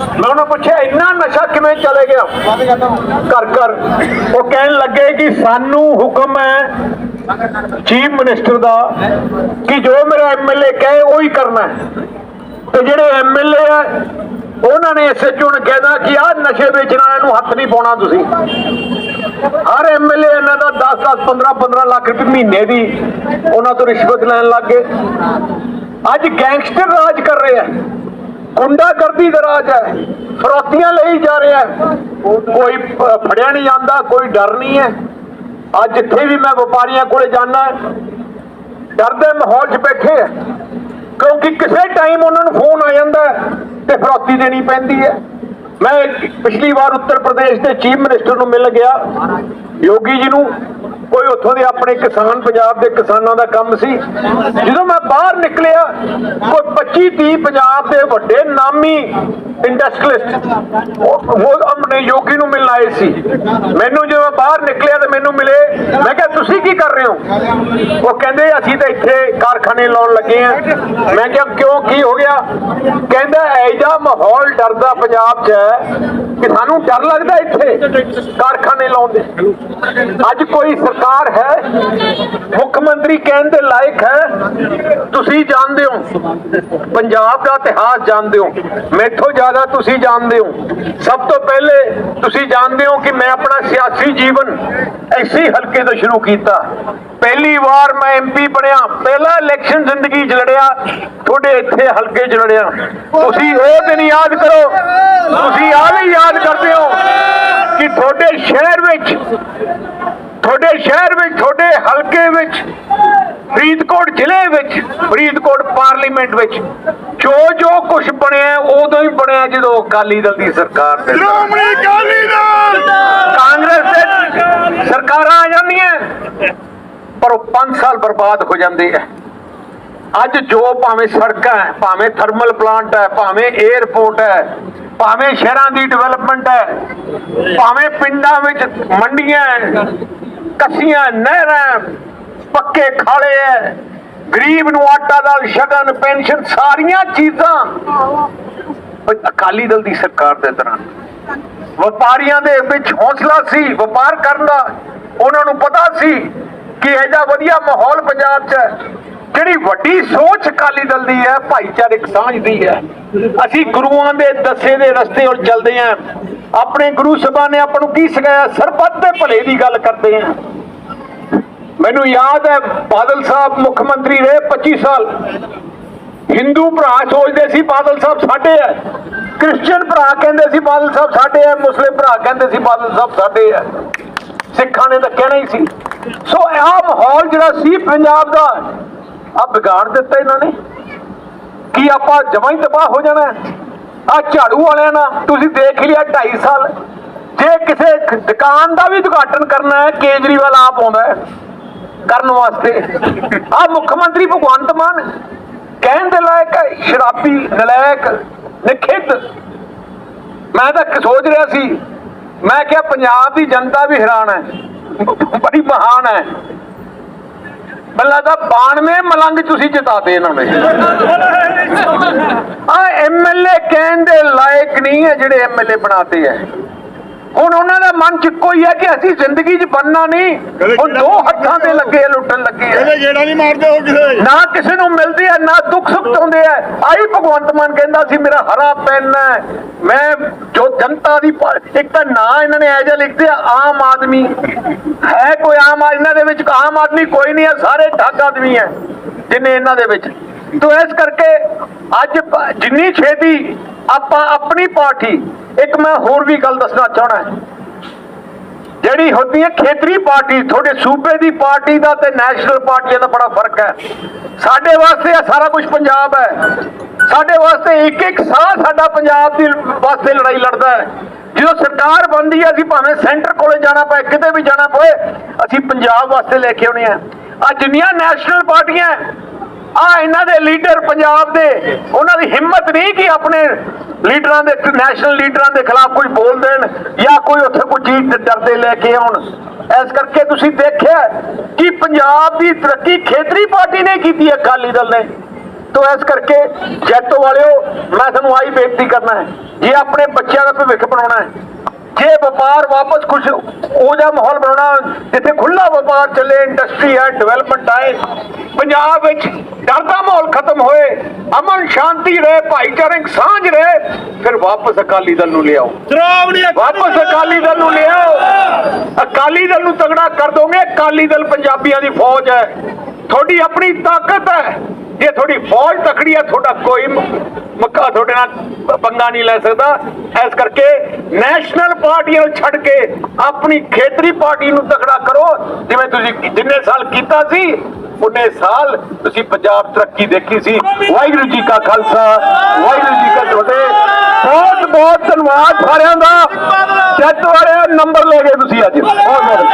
ਮੈਂ ਉਹਨੂੰ ਪੁੱਛਿਆ, ਇੰਨਾ ਨਸ਼ਾ ਕਿਵੇਂ ਚਲੇ ਗਿਆ? ਘਰ ਘਰ। ਉਹ ਕਹਿਣ ਲੱਗੇ ਕਿ ਸਾਨੂੰ ਹੁਕਮ ਹੈ ਚੀਫ ਮਿਨਿਸਟਰ ਦਾ ਕਿ ਜੋ ਮੇਰਾ ਐਮਐਲਏ ਕਹੇ, ਉਹ ਹੀ ਕਰਨਾ ਹੈ। ਤੇ ਜਿਹੜੇ ਐਮਐਲਏ ਆ, ਉਹਨਾਂ ਨੇ ਐਸਐਚਓ ਨੂੰ ਕਹਿਦਾ ਕਿ ਆਹ ਨਸ਼ੇ ਵੇਚਣ ਵਾਲਿਆਂ ਨੂੰ ਹੱਥ ਨਹੀਂ ਪਾਉਣਾ ਤੁਸੀਂ। ਹਰ ਐਮਐਲਏ ਇਹਨਾਂ ਦਾ 10 10 15 15 ਲੱਖ ਰੁਪਏ ਮਹੀਨੇ ਦੀ ਉਹਨਾਂ ਤੋਂ ਰਿਸ਼ਵਤ ਲੈਣ ਲੱਗ ਗਏ। ਅੱਜ ਗੈਂਗਸਟਰ ਰਾਜ ਕਰ ਰਹੇ ਆ ਗੁੰਡਾਗਰਦੀ ਦਾ ਰਾਜ ਹੈ। ਫਰੋਤੀਆਂ ਲਈ ਜਾ ਰਿਹਾ ਕੋਈ ਫੜਿਆ ਨਹੀਂ ਜਾਂਦਾ, ਕੋਈ ਡਰ ਨਹੀਂ ਹੈ। ਅੱਜ ਜਿੱਥੇ ਵੀ ਮੈਂ ਵਪਾਰੀਆਂ ਕੋਲੇ ਜਾਣਾ ਡਰ ਦੇ ਮਾਹੌਲ 'ਚ ਬੈਠੇ ਆ ਕਿਉਂਕਿ ਕਿਸੇ ਟਾਈਮ ਉਹਨਾਂ ਨੂੰ ਫੋਨ ਆ ਜਾਂਦਾ ਤੇ ਫਰੋਤੀ ਦੇਣੀ ਪੈਂਦੀ ਹੈ। ਮੈਂ ਪਿਛਲੀ ਵਾਰ ਉੱਤਰ ਪ੍ਰਦੇਸ਼ ਦੇ ਚੀਫ ਮਿਨਿਸਟਰ ਨੂੰ ਮਿਲ ਗਿਆ, ਯੋਗੀ ਜੀ ਨੂੰ। ਕੋਈ ਉੱਥੋਂ ਦੇ ਆਪਣੇ ਕਿਸਾਨ, ਪੰਜਾਬ ਦੇ ਕਿਸਾਨਾਂ ਦਾ ਕੰਮ ਸੀ। ਜਦੋਂ ਮੈਂ ਬਾਹਰ ਨਿਕਲਿਆ, ਕੋਈ 25 30 ਪੰਜਾਬ ਦੇ ਵੱਡੇ ਨਾਮੀ ਇੰਡਸਟਰੀਲਿਸਟ ਉਹ ਆਪਣੇ ਯੋਗੀ ਨੂੰ ਮਿਲਣ ਆਏ ਸੀ। ਮੈਨੂੰ ਜਦੋਂ ਬਾਹਰ ਨਿਕਲਿਆ ਤੇ ਮੈਨੂੰ ਮਿਲੇ, ਮੈਂ ਕਿਹਾ, ਤੁਸੀਂ ਉਹ ਕਹਿੰਦੇ ਅਸੀਂ ਤਾਂ ਇੱਥੇ ਕਾਰਖਾਨੇ ਲਾਉਣ ਲੱਗੇ ਆ ਮੈਂ ਕਿਹਾ, ਕਿਉਂ? ਕੀ ਹੋ ਗਿਆ? ਕਹਿੰਦਾ ਐਜਾ ਮਾਹੌਲ ਡਰਦਾ ਪੰਜਾਬ 'ਚ ਹੈ ਕਿ ਸਾਨੂੰ ਡਰ ਲੱਗਦਾ ਇੱਥੇ ਕਾਰਖਾਨੇ ਲਾਉਣ ਦੇ। ਅੱਜ ਕੋਈ ਸਰਕਾਰ ਹੈ, ਮੁੱਖ ਮੰਤਰੀ ਕਹਿਣ ਦੇ ਲਾਇਕ ਹੈ, ਤੁਸੀਂ ਜਾਣਦੇ ਹੋ। ਪੰਜਾਬ ਦਾ ਇਤਿਹਾਸ ਜਾਣਦੇ ਹੋ। ਮੈਥੋਂ ਜ਼ਿਆਦਾ ਤੁਸੀਂ ਜਾਣਦੇ ਹੋ। ਸਭ ਤੋਂ ਪਹਿਲੇ ਤੁਸੀਂ ਜਾਣਦੇ ਹੋ ਕਿ ਮੈਂ ਆਪਣਾ ਸਿਆਸੀ ਜੀਵਨ ਐਸੀ ਹਲਕੇ ਤੋਂ ਸ਼ੁਰੂ ਕੀਤਾ। ਪਹਿਲੀ ਵਾਰ ਮੈਂ ਐਮਪੀ ਬਣਿਆ। ਪਹਿਲਾ ਇਲੈਕਸ਼ਨ ਜ਼ਿੰਦਗੀ 'ਚ ਲੜਿਆ। ਤੁਹਾਡੇ ਇੱਥੇ ਹਲਕੇ 'ਚ ਲੜਿਆ। ਤੁਸੀਂ ਉਹ ਦਿਨ ਯਾਦ ਕਰੋ। ਤੁਸੀਂ ਆ ਵੀ ਯਾਦ ਕਰਦੇ ਹੋ ਕਿ ਤੁਹਾਡੇ ਸ਼ਹਿਰ ਵਿੱਚ, ਤੁਹਾਡੇ ਸ਼ਹਿਰ ਵਿੱਚ, ਤੁਹਾਡੇ ਹਲਕੇ ਵਿੱਚ, ਫਰੀਦਕੋਟ ਜ਼ਿਲ੍ਹੇ ਵਿੱਚ, ਫਰੀਦਕੋਟ ਪਾਰਲੀਮੈਂਟ ਵਿੱਚ ਜੋ ਜੋ ਕੁਝ ਬਣਿਆ, ਉਦੋਂ ਹੀ ਬਣਿਆ ਜਦੋਂ ਅਕਾਲੀ ਦਲ ਦੀ ਸਰਕਾਰ ਤੇ ਸ਼੍ਰੋਮਣੀ ਅਕਾਲੀ ਦਲ ਕਾਂਗਰਸ ਦੇ ਸਰਕਾਰਾਂ ਆ ਜਾਂਦੀਆਂ ਪਰ ਉਹ 5 ਸਾਲ ਬਰਬਾਦ ਹੋ ਜਾਂਦੇ ਆ ਅੱਜ ਜੋ ਭਾਵੇਂ ਸੜਕਾਂ ਹੈ, ਭਾਵੇਂ ਥਰਮਲ ਪਲਾਂਟ ਹੈ, ਭਾਵੇਂ 에ਅਰਪੋਰਟ ਹੈ, ਭਾਵੇਂ ਸ਼ਹਿਰਾਂ ਦੀ ਡਿਵੈਲਪਮੈਂਟ ਹੈ, ਭਾਵੇਂ ਪਿੰਡਾਂ ਵਿੱਚ ਮੰਡੀਆਂ ਕੱਸੀਆਂ, ਨਹਿਰਾਂ ਪੱਕੇ ਖਾਲੇ ਹੈ, ਗਰੀਬ ਨੂੰ ਆਟਾ ਦਾਲ, ਸ਼ਗਨ, ਪੈਨਸ਼ਨ, ਸਾਰੀਆਂ ਚੀਜ਼ਾਂ ਅਕਾਲੀ ਦਲ ਦੀ ਸਰਕਾਰ ਦੇ ਦੌਰਾਨ। ਵਪਾਰੀਆਂ ਦੇ ਵਿੱਚ ਹੌਸਲਾ ਸੀ, ਵਪਾਰ ਕਰਨ ਦਾ, ਉਹਨਾਂ ਨੂੰ ਪਤਾ ਸੀ ਕਿ ਇਹਦਾ ਵਧੀਆ ਮਾਹੌਲ ਪੰਜਾਬ 'ਚ ਹੈ, ਜਿਹੜੀ ਵੱਡੀ ਸੋਚ ਅਕਾਲੀ ਦਲ ਦੀ ਹੈ ਭਾਈਚਾਰਕ ਸਾਂਝ ਦੀ ਹੈ। ਅਸੀਂ ਗੁਰੂਆਂ ਦੇ ਦੱਸੇ ਦੇ ਰਸਤੇ ਉੱਤੇ ਚੱਲਦੇ ਹਾਂ। ਆਪਣੇ ਗੁਰੂ ਸਭਾ ਨੇ ਆਪਾਂ ਨੂੰ ਕੀ ਸਿਖਾਇਆ? ਸਰਬੱਤ ਦੇ ਭਲੇ ਦੀ ਗੱਲ ਕਰਦੇ ਹਾਂ। ਮੈਨੂੰ ਯਾਦ ਹੈ, ਬਾਦਲ ਸਾਹਿਬ ਮੁੱਖ ਮੰਤਰੀ ਰਹੇ 25 ਸਾਲ। ਹਿੰਦੂ ਭਰਾ ਸੋਚਦੇ ਸੀ ਬਾਦਲ ਸਾਹਿਬ ਸਾਡੇ ਹੈ। ਕ੍ਰਿਸਚੀਅਨ ਭਰਾ ਕਹਿੰਦੇ ਸੀ ਬਾਦਲ ਸਾਹਿਬ ਸਾਡੇ ਹੈ, ਮੁਸਲਿਮ ਭਰਾ ਕਹਿੰਦੇ ਸੀ ਬਾਦਲ ਸਾਹਿਬ ਸਾਡੇ ਹੈ। ਸਿੱਖਾਂ ਨੇ ਤਾਂ ਕਹਿਣਾ ਹੀ ਸੀ। ਸੋ ਆਹ ਮਾਹੌਲ ਜਿਹੜਾ ਸੀ ਪੰਜਾਬ ਦਾ ਆ ਵਿਗਾੜ ਦਿੱਤਾ ਇਹਨਾਂ ਨੇ। ਕੀ ਆਪਾਂ ਜਮਾਂ ਹੀ ਤਬਾਹ ਹੋ ਜਾਣਾ? ਆ ਝਾੜੂ ਵਾਲਿਆਂ ਨਾਲ ਤੁਸੀਂ ਦੇਖ ਲਿਆ 2.5 ਸਾਲ। ਜੇ ਕਿਸੇ ਦੁਕਾਨ ਦਾ ਵੀ ਉਦਘਾਟਨ ਕਰਨਾ ਹੈ, ਕੇਜਰੀਵਾਲ ਆਪ ਆਉਂਦਾ ਹੈ ਕਰਨ ਵਾਸਤੇ। ਆ ਮੁੱਖ ਮੰਤਰੀ ਭਗਵੰਤ ਮਾਨ ਕਹਿਣ ਦੇ ਲਾਇਕ ਸ਼ਰਾਬੀ ਨਲਾਇਕ, ਨਿਖਿੱਧ। ਮੈਂ ਤਾਂ ਸੋਚ ਰਿਹਾ ਸੀ ਮੈਂ ਕਿਹਾ ਪੰਜਾਬ ਦੀ ਜਨਤਾ ਵੀ ਹੈਰਾਨ ਹੈ। ਬੜੀ ਮਹਾਨ ਹੈ। ਮੈਨੂੰ ਲੱਗਦਾ 92 ਮਲੰਗ ਤੁਸੀਂ ਜਿਤਾਤੇ ਇਹਨਾਂ ਨੇ। ਆ ਐਮਐਲਏ ਕਹਿਣ ਦੇ ਲਾਇਕ ਨਹੀਂ ਹੈ ਜਿਹੜੇ ਐਮਐਲਏ ਬਣਾਤੇ ਹੈ। ਹੁਣ ਉਹਨਾਂ ਦਾ ਮਨ ਚ ਇੱਕੋ ਹੀ ਕਿ ਅਸੀਂ ਜ਼ਿੰਦਗੀ 'ਚ ਬੰਨਣਾ ਨਹੀਂ। ਹੁਣ ਦੋ ਹੱਥਾਂ ਤੇ ਲੱਗੇ ਆ, ਲੁੱਟਣ ਲੱਗੇ ਆ। ਕਹਿੰਦੇ ਗੇੜਾ ਨਹੀਂ ਮਾਰਦੇ ਹੋ? ਕਿਸੇ ਨਾ ਕਿਸੇ ਨੂੰ ਮਿਲਦੇ ਆ ਨਾ ਦੁੱਖ ਸੁੱਖ ਹੁੰਦੇ ਆ। ਆਈ ਭਗਵੰਤ ਮਾਨ ਕਹਿੰਦਾ ਸੀ ਮੇਰਾ ਹਰਾ ਪੈਨ ਹੈ। ਮੈਂ ਜੋ ਜਨਤਾ ਦੀ ਇੱਕ ਤਾਂ ਨਾਂ ਇਹਨਾਂ ਨੇ ਐਜਾ ਲਿਖਦੇ ਆ ਆਮ ਆਦਮੀ। ਹੈ ਕੋਈ ਆਮ ਆ- ਇਹਨਾਂ ਦੇ ਵਿੱਚ ਆਮ ਆਦਮੀ ਕੋਈ ਨਹੀਂ ਹੈ ਸਾਰੇ ਠੱਗ ਆਦਮੀ ਹੈ ਜਿੰਨੇ ਇਹਨਾਂ ਦੇ ਵਿੱਚ। ਤੋ ਇਸ ਕਰਕੇ ਅੱਜ ਜਿੰਨੀ ਛੇਤੀ ਆਪਾਂ ਆਪਣੀ ਪਾਰਟੀ, ਇੱਕ ਮੈਂ ਹੋਰ ਵੀ ਗੱਲ ਦੱਸਣਾ ਚਾਹਣਾ ਜਿਹੜੀ ਹੁੰਦੀ ਹੈ ਖੇਤਰੀ ਪਾਰਟੀ, ਤੁਹਾਡੇ ਸੂਬੇ ਦੀ ਪਾਰਟੀ ਦਾ ਤੇ ਨੈਸ਼ਨਲ ਪਾਰਟੀਆਂ ਦਾ ਬੜਾ ਫ਼ਰਕ ਹੈ। ਸਾਡੇ ਵਾਸਤੇ ਇਹ ਸਾਰਾ ਕੁਝ ਪੰਜਾਬ ਹੈ। ਸਾਡੇ ਵਾਸਤੇ ਇੱਕ ਇੱਕ ਸਾਹ ਸਾਡਾ ਪੰਜਾਬ ਦੀ ਵਾਸਤੇ ਲੜਾਈ ਲੜਦਾ ਹੈ। ਜਦੋਂ ਸਰਕਾਰ ਬਣਦੀ ਹੈ, ਅਸੀਂ ਭਾਵੇਂ ਸੈਂਟਰ ਕੋਲੇ ਜਾਣਾ ਪਏ, ਕਿਤੇ ਵੀ ਜਾਣਾ ਪਏ, ਅਸੀਂ ਪੰਜਾਬ ਵਾਸਤੇ ਲੈ ਕੇ ਆਉਣੇ ਆ। ਆ ਜਿੰਨੀਆਂ ਨੈਸ਼ਨਲ ਪਾਰਟੀਆਂ ਆ ਇਹਨਾਂ ਦੇ ਲੀਡਰ ਪੰਜਾਬ ਦੇ, ਉਹਨਾਂ ਦੀ ਹਿੰਮਤ ਨਹੀਂ ਕਿ ਆਪਣੇ ਲੀਡਰਾਂ ਦੇ ਨੈਸ਼ਨਲ ਲੀਡਰਾਂ ਦੇ ਖਿਲਾਫ ਕੋਈ ਬੋਲ ਦੇਣ ਜਾਂ ਕੋਈ ਉੱਥੇ ਕੋਈ ਚੀਜ਼ ਤੇ ਡਰਦੇ ਲੈ ਕੇ ਆਉਣ। ਇਸ ਕਰਕੇ ਤੁਸੀਂ ਦੇਖਿਆ ਕਿ ਪੰਜਾਬ ਦੀ ਤਰੱਕੀ ਖੇਤਰੀ ਪਾਰਟੀ ਨੇ ਕੀਤੀ ਹੈ, ਅਕਾਲੀ ਦਲ ਨੇ। ਤੋ ਇਸ ਕਰਕੇ ਜੈਤੋ ਵਾਲਿਓ, ਮੈਂ ਤੁਹਾਨੂੰ ਆਹੀ ਬੇਨਤੀ ਕਰਨਾ ਹੈ, ਜੇ ਆਪਣੇ ਬੱਚਿਆਂ ਦਾ ਭਵਿੱਖ ਬਣਾਉਣਾ ਹੈ ਜੇ ਵਪਾਰ ਵਾਪਸ ਕੁਝ ਉਹ ਜਿਹਾ ਮਾਹੌਲ ਬਣਾਉਣਾ ਜਿੱਥੇ ਖੁੱਲਾ ਵਪਾਰ ਚੱਲੇ ਇੰਡਸਟਰੀ ਹੈ ਡਿਵੈਲਪਮੈਂਟ ਆਏ ਪੰਜਾਬ ਵਿੱਚ ਡਰ ਦਾ ਮਾਹੌਲ ਖਤਮ ਹੋਏ ਅਮਨ ਸ਼ਾਂਤੀ ਰਹੇ ਭਾਈਚਾਰਕ ਸਾਂਝ ਰਹੇ ਫਿਰ ਵਾਪਸ ਅਕਾਲੀ ਦਲ ਨੂੰ ਲਿਆਓ। ਵਾਪਸ ਅਕਾਲੀ ਦਲ ਨੂੰ ਲਿਆਓ। ਅਕਾਲੀ ਦਲ ਨੂੰ ਤਗੜਾ ਕਰ ਦੋਗੇ ਅਕਾਲੀ ਦਲ ਪੰਜਾਬੀਆਂ ਦੀ ਫੌਜ ਹੈ। ਤੁਹਾਡੀ ਆਪਣੀ ਤਾਕਤ ਹੈ। ਜੇ ਤੁਹਾਡੀ ਫੌਜ ਤਕੜੀ ਆ, ਤੁਹਾਡਾ ਕੋਈ ਮੱਕਾ ਤੁਹਾਡੇ ਨਾਲ ਪੰਗਾ ਨਹੀਂ ਲੈ ਸਕਦਾ। ਇਸ ਕਰਕੇ ਨੈਸ਼ਨਲ ਪਾਰਟੀ ਨੂੰ ਛੱਡ ਕੇ ਆਪਣੀ ਖੇਤਰੀ ਪਾਰਟੀ ਨੂੰ ਤਕੜਾ ਕਰੋ। ਜਿਵੇਂ ਤੁਸੀਂ ਜਿੰਨੇ ਸਾਲ ਕੀਤਾ ਸੀ, ਉਹਨੇ ਸਾਲ ਤੁਸੀਂ ਪੰਜਾਬ ਤਰੱਕੀ ਦੇਖੀ ਸੀ। ਵਾਹਿਗੁਰੂ ਜੀ ਕਾ ਖਾਲਸਾ, ਵਾਹਿਗੁਰੂ ਜੀ ਕਾ ਫਤਿਹ। ਬਹੁਤ ਬਹੁਤ ਧੰਨਵਾਦ ਸਾਰਿਆਂ ਦਾ। ਜੱਟ ਵਾਲੇ ਨੰਬਰ ਲੈ ਗਏ ਤੁਸੀਂ ਅੱਜ। ਬਹੁਤ ਬਹੁਤ।